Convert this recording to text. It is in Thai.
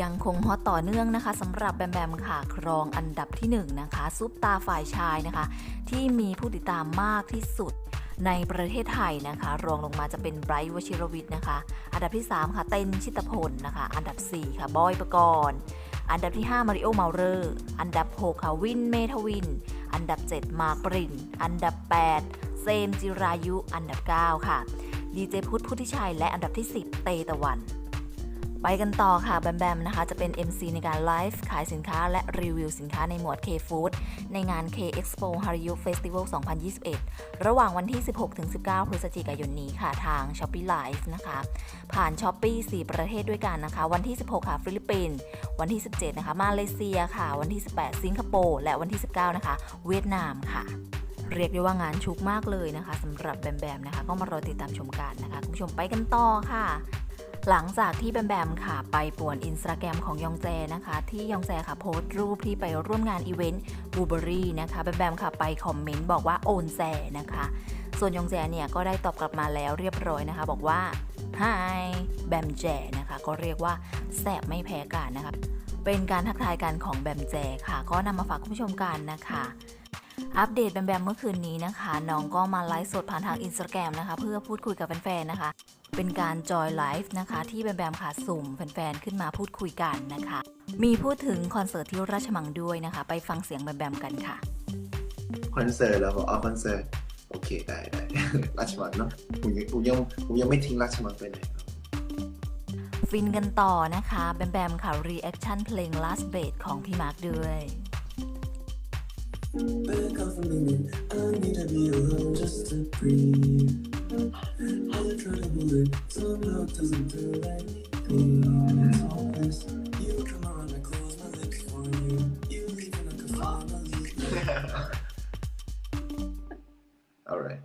ยังคงฮอตต่อเนื่องนะคะสำหรับแบมแบมค่ะ ครองอันดับที่ 1 นะคะ ซุปตาฝ่ายชายนะคะ ที่มีผู้ติดตามมากที่สุดในประเทศไทยนะคะ รองลงมาจะเป็นไบรท์วชิรวิทย์นะคะ อันดับที่ 3 ค่ะ เต้นชิตพลนะคะ อันดับ 4 ค่ะบอยประกรณ์อันดับที่ 5 มาริโอเมาเรอร์อันดับ 6 ค่ะ วินเมทวิน อันดับ 7 มาร์กปริน อันดับ 8 เซมจิรายุ อันดับ 9 ค่ะ ดีเจพุทธพุทธิชัย และอันดับที่ 10 เตตะวัน ไปกันต่อค่ะแบมแบมนะคะ จะเป็น MC ในการไลฟ์ขายสินค้าและรีวิวสินค้าในหมวด K-Food ในงาน K Expo Harajuku Festival 2021 ระหว่างวันที่ 16-19 พฤศจิกายนนี้ค่ะทาง Shopee Live นะคะ ผ่าน Shopee 4 ประเทศด้วยกันนะคะ วันที่ 16 ค่ะฟิลิปปินส์วันที่ 17 นะคะ มาเลเซียค่ะ วันที่ 18 สิงคโปร์และวันที่ 19 นะคะ เวียดนามค่ะเรียกได้ว่างานชุกมากเลยนะคะสำหรับแบมแบมนะคะ ก็มารอติดตามชมกันนะคะ คุณผู้ชมไปกันต่อค่ะ หลังจากที่แบมแบมค่ะไปป่วนอินสตาแกรมของยองแจนะคะ ที่ยองแจค่ะโพสต์รูปที่ไปร่วมงานอีเวนต์บูเบอรี่นะคะแบมแบมค่ะไปคอมเมนต์บอกว่าโอนแจนะคะ ส่วนยองแจเนี่ยก็ได้ตอบกลับมาแล้วเรียบร้อยนะคะ บอกว่า Hi แบมแจนะคะ ก็เรียกว่าแสบไม่แพ้กันนะคะ เป็นการทักทายกันของแบมแจค่ะ ก็นำมาฝากคุณผู้ชมกันนะคะ อัปเดตแบมแบมเมื่อคืนนี้นะคะ น้องก็มาไลฟ์สดผ่านทางอินสตาแกรมนะคะ เพื่อพูดคุยกับแฟนๆนะคะ เป็นการจอยไลฟ์นะคะ ที่แบมแบมค่ะสุ่มแฟนๆขึ้นมาพูดคุยกันนะคะ มีพูดถึงคอนเสิร์ตที่ราชมังด้วยนะคะ ไปฟังเสียงแบมแบมกันค่ะ คอนเสิร์ตแล้วบอกอ๋อคอนเสิร์ตโอเคได้ได้ ราชมังเนาะผมยังผมยังผมยังไม่ทิ้งราชมังไปไหนครับฟินกันต่อนะคะ แบมแบมค่ะรีแอคชั่นเพลง last b a t ของพี่มาร์คด้วย Back off a minute, I need to be alone just to breathe. I try to hold it, somehow it doesn't like me. It's hopeless. You come around, I close my lips for you. You leave and I can finally. alright